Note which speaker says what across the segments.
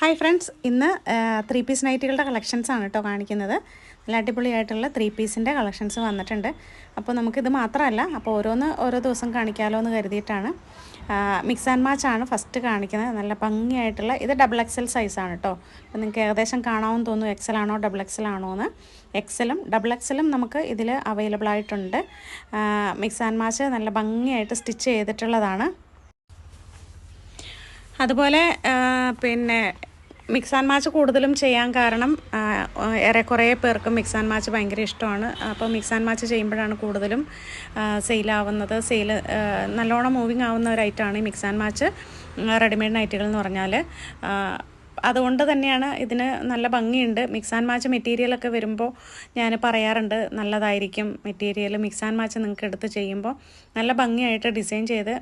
Speaker 1: Hi friends ഇന്ന് three piece നൈറ്റുകളുടെ collections ആണ് കേട്ടോ കാണിക്കുന്നത്. നല്ല അടിപൊളിയായിട്ടുള്ള ത്രീ പീസിന്റെ കളക്ഷൻസ് വന്നിട്ടുണ്ട്. അപ്പോൾ നമുക്കിത് മാത്രമല്ല അപ്പോൾ ഓരോന്ന് ഓരോ ദിവസം കാണിക്കാമല്ലോ എന്ന് കരുതിയിട്ടാണ്. മിക്സ് ആൻഡ് മാച്ച് ആണ് ഫസ്റ്റ് കാണിക്കുന്നത്. നല്ല ഭംഗിയായിട്ടുള്ള ഇത് ഡബിൾ എക്സൽ സൈസാണ് കേട്ടോ അപ്പോൾ നിങ്ങൾക്ക് ഏകദേശം കാണാമെന്ന് തോന്നുന്നു എക്സൽ ആണോ ഡബിൾ എക്സൽ ആണോ എന്ന്. എക്സലും ഡബിൾ എക്സലും നമുക്ക് ഇതിൽ അവൈലബിൾ ആയിട്ടുണ്ട്. മിക്സ് ആൻഡ് മാച്ച് നല്ല ഭംഗിയായിട്ട് സ്റ്റിച്ച് ചെയ്തിട്ടുള്ളതാണ്. അതുപോലെ പിന്നെ മിക്സ് ആൻഡ് മാച്ച് കൂടുതലും ചെയ്യാൻ കാരണം ഏറെ ഏറെക്കുറെ പേർക്ക് മിക്സ് ആൻഡ് മാച്ച് ഭയങ്കര ഇഷ്ടമാണ്. അപ്പോൾ മിക്സ് ആൻഡ് മാച്ച് ചെയ്യുമ്പോഴാണ് കൂടുതലും സെയിലാവുന്നത്. സെയിൽ നല്ലോണം മൂവിങ് ആവുന്ന ഒരു ഐറ്റമാണ് ഈ മിക്സ് ആൻഡ് മാച്ച് റെഡിമെയ്ഡ് നൈറ്റുകൾ എന്ന് പറഞ്ഞാൽ അതുകൊണ്ട് തന്നെയാണ് ഇതിന് നല്ല ഭംഗിയുണ്ട്. മിക്സ് ആൻഡ് മാച്ച് മെറ്റീരിയലൊക്കെ വരുമ്പോൾ ഞാൻ പറയാറുണ്ട് നല്ലതായിരിക്കും മെറ്റീരിയൽ മിക്സ് ആൻഡ് മാച്ച് നിങ്ങൾക്ക് എടുത്ത് ചെയ്യുമ്പോൾ നല്ല ഭംഗിയായിട്ട് ഡിസൈൻ ചെയ്ത്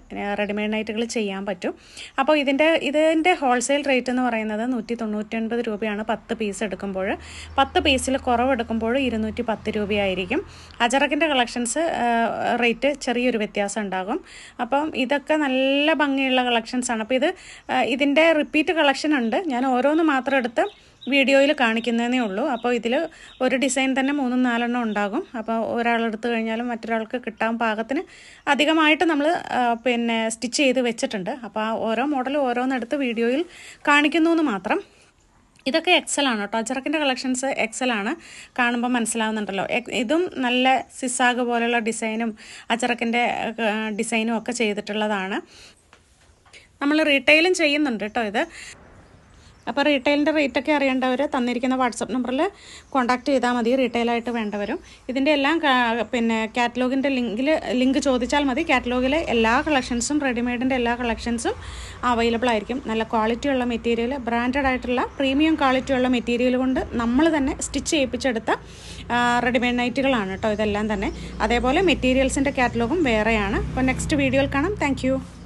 Speaker 1: റെഡിമെയ്ഡ് നൈറ്റുകൾ ചെയ്യാൻ പറ്റും. അപ്പോൾ ഇതിന്റെ ഇതിന്റെ ഹോൾസെയിൽ റേറ്റ് എന്ന് പറയുന്നത് നൂറ്റി തൊണ്ണൂറ്റൊൻപത് രൂപയാണ് പത്ത് പീസ് എടുക്കുമ്പോൾ പത്ത് പീസിൽ കുറവെടുക്കുമ്പോൾ ഇരുന്നൂറ്റി പത്ത് രൂപയായിരിക്കും. അജറക്കിന്റെ കളക്ഷൻസ് റേറ്റ് ചെറിയൊരു വ്യത്യാസം ഉണ്ടാകും. അപ്പം ഇതൊക്കെ നല്ല ഭംഗിയുള്ള കളക്ഷൻസാണ് അപ്പോൾ ഇത് ഇതിന്റെ റിപ്പീറ്റ് കളക്ഷൻ ഉണ്ട്. ഞാൻ ഓരോന്ന് മാത്രം എടുത്ത് വീഡിയോയിൽ കാണിക്കുന്നതേ ഉള്ളൂ. അപ്പോൾ ഇതിൽ ഒരു ഡിസൈൻ തന്നെ മൂന്നും നാലെണ്ണം ഉണ്ടാകും. അപ്പോൾ ഒരാളെടുത്ത് കഴിഞ്ഞാലും മറ്റൊരാൾക്ക് കിട്ടാൻ പാകത്തിന് അധികമായിട്ട് നമ്മൾ പിന്നെ സ്റ്റിച്ച് ചെയ്ത് വെച്ചിട്ടുണ്ട്. അപ്പോൾ ആ ഓരോ മോഡൽ ഓരോന്നെടുത്ത് വീഡിയോയിൽ കാണിക്കുന്നു എന്ന് മാത്രം. ഇതൊക്കെ എക്സലാണ് കേട്ടോ. അച്ചറക്കിന്റെ കളക്ഷൻസ് എക്സലാണ് കാണുമ്പോൾ മനസ്സിലാവുന്നുണ്ടല്ലോ. ഇതും നല്ല സിസാഗ് പോലെയുള്ള ഡിസൈനും അച്ചറക്കിന്റെ ഡിസൈനും ഒക്കെ ചെയ്തിട്ടുള്ളതാണ്. നമ്മൾ റീറ്റെയിലും ചെയ്യുന്നുണ്ട് കേട്ടോ ഇത്. അപ്പോൾ റീറ്റെയിലിന്റെ റേറ്റൊക്കെ അറിയേണ്ടവർ തന്നിരിക്കുന്ന വാട്സപ്പ് നമ്പറിൽ കോൺടാക്ട് ചെയ്താൽ മതി. റീറ്റെയിലായിട്ട് വേണ്ടവരും. ഇതിന്റെ എല്ലാം പിന്നെ കാറ്റലോഗിന്റെ ലിങ്കിൽ ലിങ്ക് ചോദിച്ചാൽ മതി. കാറ്റലോഗിലെ എല്ലാ കളക്ഷൻസും റെഡിമെയ്ഡിന്റെ എല്ലാ കളക്ഷൻസും അവൈലബിൾ ആയിരിക്കും. നല്ല ക്വാളിറ്റിയുള്ള മെറ്റീരിയൽ ബ്രാൻഡഡ് ആയിട്ടുള്ള പ്രീമിയം ക്വാളിറ്റിയുള്ള മെറ്റീരിയൽ കൊണ്ട് നമ്മൾ തന്നെ സ്റ്റിച്ച് ചെയ്യിപ്പിച്ചെടുത്ത റെഡിമെയ്ഡ് നൈറ്റുകളാണ് കേട്ടോ ഇതെല്ലാം തന്നെ. അതേപോലെ മെറ്റീരിയൽസിന്റെ കാറ്റലോഗും വേറെയാണ്. അപ്പോൾ നെക്സ്റ്റ് വീഡിയോയിൽ കാണാം. താങ്ക്